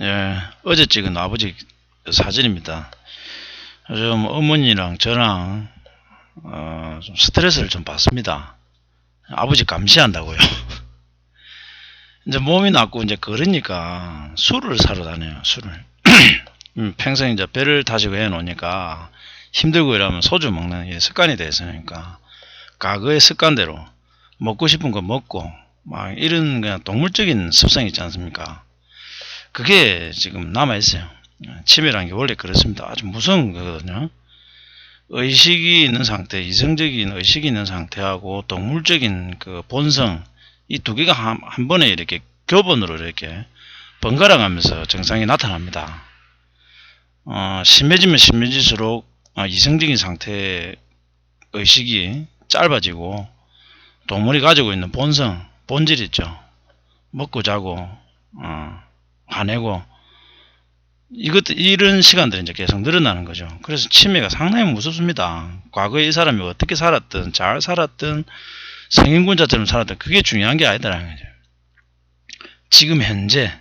예, 어제 찍은 아버지 사진입니다. 좀 어머니랑 저랑 어, 좀 스트레스를 좀 받습니다. 아버지 감시한다고요. 이제 몸이 낫고 이제 그러니까 술을 사러 다녀요. 술을. 음, 평생 이제 배를 타시고 해 놓으니까 힘들고 이러면 소주 먹는 게 습관이 돼 있으니까 과거의 습관대로 먹고 싶은 거 먹고 막 이런 그냥 동물적인 습성이 있지 않습니까? 그게 지금 남아 있어요. 치매라는 게 원래 그렇습니다. 아주 무서운 거거든요. 의식이 있는 상태, 이성적인 의식이 있는 상태하고 동물적인 그 본성 이 두 개가 한, 한 번에 이렇게 교본으로 이렇게 번갈아 가면서 증상이 나타납니다. 어, 심해지면 심해질수록 어, 이성적인 상태의 의식이 짧아지고 동물이 가지고 있는 본성, 본질 있죠. 먹고 자고 어, 화내고 이것 이런 시간들이 이제 계속 늘어나는 거죠. 그래서 치매가 상당히 무섭습니다. 과거에 이 사람이 어떻게 살았든 잘 살았든 성인군자처럼 살았든 그게 중요한 게 아니다라는 거죠. 지금 현재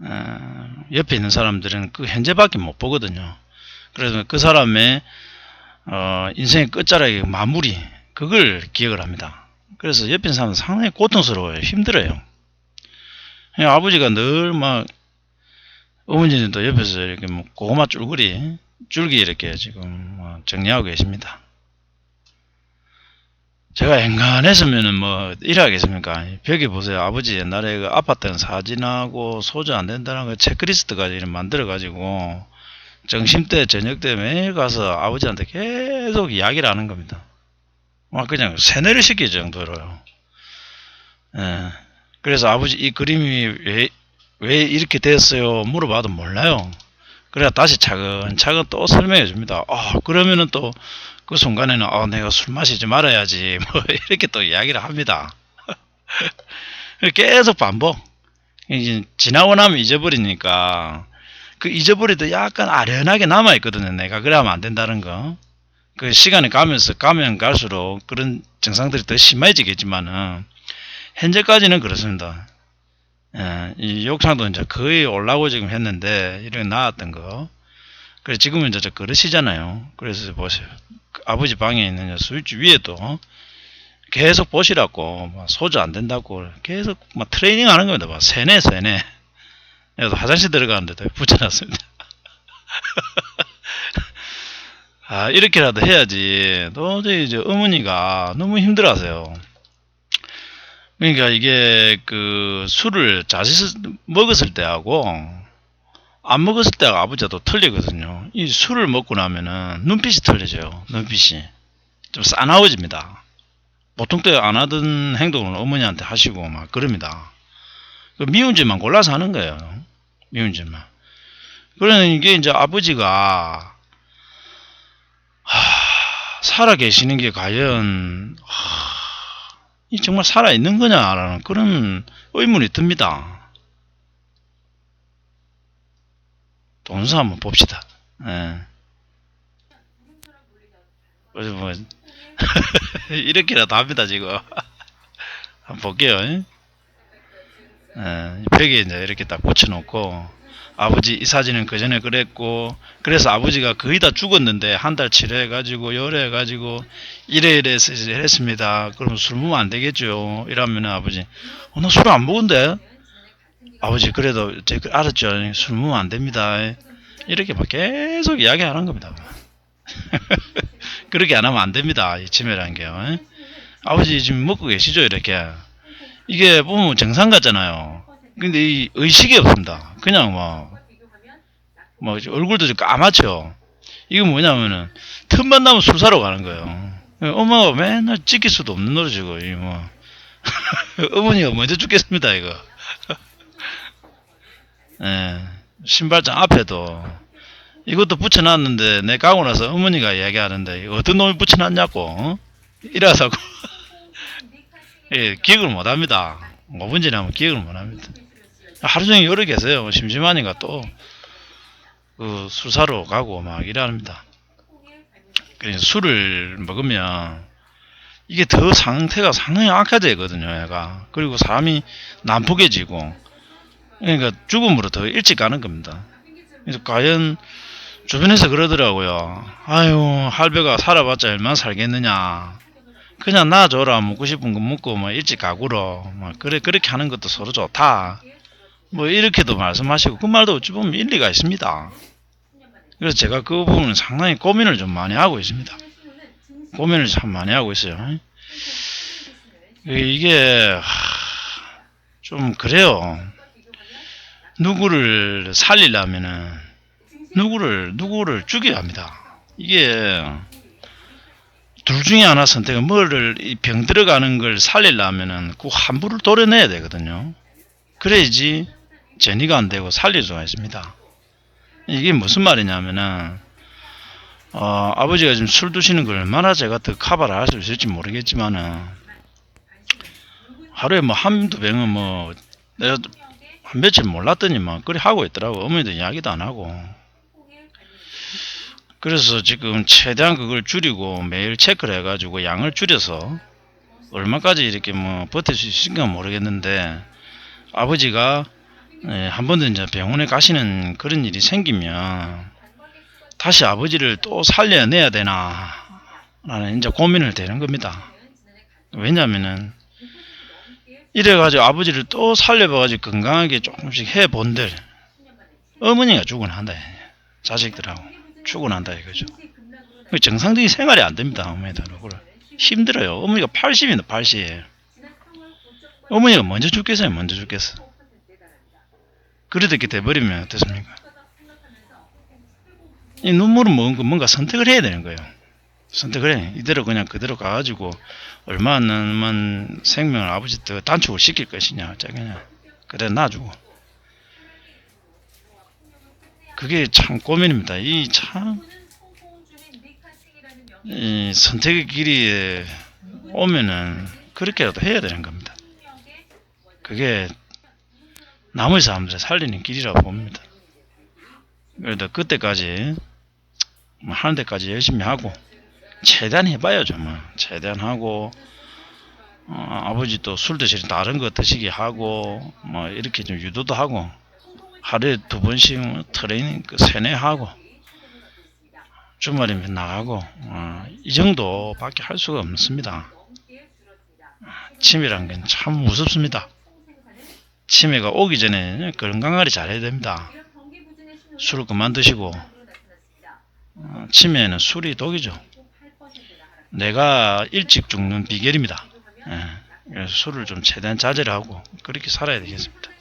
어, 옆에 있는 사람들은 그 현재밖에 못 보거든요. 그래서 그 사람의 어, 인생의 끝자락의 마무리 그걸 기억을 합니다. 그래서 옆에 있는 사람은 상당히 고통스러워요. 힘들어요. 예, 아버지가 늘 막 어머니도 옆에서 이렇게 뭐 고구마 줄거리 줄기 이렇게 지금 뭐 정리하고 계십니다. 제가 엔간했으면은 뭐 일하겠습니까? 벽에 보세요. 아버지 옛날에 그 아팠던 사진하고 소주 안 된다는 거 체크리스트까지 만들어 가지고 점심 때 저녁 때 매일 가서 아버지한테 계속 이야기를 하는 겁니다. 막 그냥 세뇌를 시킬 정도로요. 예. 그래서 아버지 이 그림이 왜, 왜 이렇게 됐어요? 물어봐도 몰라요. 그래야 다시 차근차근 또 설명해 줍니다. 아, 그러면은 또 그 순간에는 아, 내가 술 마시지 말아야지. 뭐 이렇게 또 이야기를 합니다. 계속 반복. 이제 지나고 나면 잊어버리니까 그 잊어버리도 약간 아련하게 남아 있거든요. 내가 그래 하면 안 된다는 거. 그 시간이 가면서 가면 갈수록 그런 증상들이 더 심해지겠지만은 현재까지는 그렇습니다. 예, 이 욕창도 이제 거의 올라고 지금 했는데 이렇게 나왔던 거. 그래서 지금은 이제 저 그러시잖아요. 그래서 보세요. 그 아버지 방에 있는 스위치 위에도 계속 보시라고 막 소주 안 된다고 계속 막 트레이닝 하는 겁니다. 막 세네 세네. 그래서 화장실 들어가는데도 붙여놨습니다. 아 이렇게라도 해야지. 도저히 이제 어머니가 너무 힘들어하세요. 그러니까 이게 그 술을 자주 먹었을 때하고 안 먹었을 때하고 아버지가 또 틀리거든요. 이 술을 먹고 나면은 눈빛이 틀려져요. 눈빛이 좀 싸나워집니다. 보통 때 안 하던 행동을 어머니한테 하시고 막 그럽니다. 그 미운 짓만 골라서 하는 거예요. 미운 짓만. 그러는 이게 이제 아버지가 하, 살아 계시는 게 과연 하, 이 정말 살아 있는 거냐라는 그런 의문이 듭니다. 동영상 한번 봅시다. 예. 뭐 이렇게라도 합니다 지금. 한번 볼게요. 예, 이 벽에 이제 이렇게 딱 붙여놓고 아버지 이 사진은 그 전에 그랬고 그래서 아버지가 거의 다 죽었는데 한 달 치료해가지고 열해가지고 이래 이래 했습니다. 그럼 술 먹으면 안 되겠죠. 이러면 아버지 어, 나 술 안 먹은데 아버지 그래도 제 알았죠. 술 먹으면 안 됩니다. 이렇게 막 계속 이야기하는 겁니다. 그렇게 안 하면 안 됩니다. 이 치매라는 게요. 아버지 지금 먹고 계시죠 이렇게 이게 보면 정상 같잖아요. 근데 이 의식이 없습니다. 그냥 뭐, 뭐 얼굴도 좀 까맣죠. 이거 뭐냐면은 틈만 나면 술 사러 가는 거예요. 엄마가 맨날 찍힐 수도 없는 노릇이고 이 뭐. 어머니가 먼저 죽겠습니다 이거. 예, 신발장 앞에도 이것도 붙여놨는데 내 가고 나서 어머니가 이야기하는데 어떤 놈이 붙여놨냐고 어? 이래서 예, 기억을 못합니다. 5분 지나면 기억을 못합니다. 하루 종일 여러 계세요. 심심하니까 또, 그, 술 사러 가고 막 이래 합니다. 그래서 술을 먹으면, 이게 더 상태가 상당히 악화되거든요, 얘가. 그리고 사람이 난폭해지고, 그러니까 죽음으로 더 일찍 가는 겁니다. 그래서 과연 주변에서 그러더라고요. 아유 할배가 살아봤자 얼마나 살겠느냐. 그냥 놔줘라 먹고 싶은 거 먹고 뭐 일찍 가구로 뭐 그래 그렇게 하는 것도 서로 좋다. 뭐 이렇게도 말씀하시고 그 말도 어찌 보면 일리가 있습니다. 그래서 제가 그 부분은 상당히 고민을 좀 많이 하고 있습니다. 고민을 참 많이 하고 있어요. 이게 하, 좀 그래요. 누구를 살리려면은 누구를 누구를 죽여야 합니다. 이게 둘 중에 하나 선택은 뭐를 이병 들어가는 걸 살리려면은 그 환부를 도려내야 되거든요. 그래야지 전이가 안 되고 살릴 수가 있습니다. 이게 무슨 말이냐면은 어, 아버지가 지금 술 드시는 걸 얼마나 제가 더 카바를 할 수 있을지 모르겠지만은 하루에 뭐 한두 병은 뭐 내가 한 며칠 몰랐더니만 그리 하고 있더라고 어머니도 이야기도 안 하고 그래서 지금 최대한 그걸 줄이고 매일 체크를 해가지고 양을 줄여서 얼마까지 이렇게 뭐 버틸 수 있을까 모르겠는데 아버지가 예, 한번더 이제 병원에 가시는 그런 일이 생기면 다시 아버지를 또 살려내야 되나 라는 이제 고민을 되는 겁니다. 왜냐면은 이래가지고 아버지를 또 살려봐가지고 건강하게 조금씩 해본들 어머니가 죽어난다 자식들하고 죽어난다 이거죠 그 정상적인 생활이 안 됩니다 어머니들은. 힘들어요 어머니가 80입니다 80 어머니가 먼저 죽겠어요 먼저 죽겠어 그렇게 돼버리면 어떻습니까? 이 눈물은 뭔가, 선택을 해야 되는 거예요. 선택을 해. 이대로 그냥 그대로 가가지고 얼마 안 남은 생명을 아버지 더 단축을 시킬 것이냐 어쩌 그냥 그래 놔주고. 그게 참 고민입니다. 이 참 이 선택의 길이 오면은 그렇게라도 해야 되는 겁니다. 그게 나머지 사람들을 살리는 길이라고 봅니다 그래도 그때까지 뭐 하는 데까지 열심히 하고 최대한 해봐야죠 뭐 최대한 하고 어, 아버지 또 술 드시는 다른 거 드시게 하고 뭐 이렇게 좀 유도도 하고 하루에 두 번씩 뭐 트레이닝 그 세뇌하고 주말이면 나가고 어, 이 정도밖에 할 수가 없습니다. 치매란 건 참 무섭습니다. 치매가 오기 전에 건강관리 잘해야 됩니다. 술을 그만 드시고 어, 치매는 술이 독이죠. 내가 일찍 죽는 비결입니다. 예, 술을 좀 최대한 자제를 하고 그렇게 살아야 되겠습니다.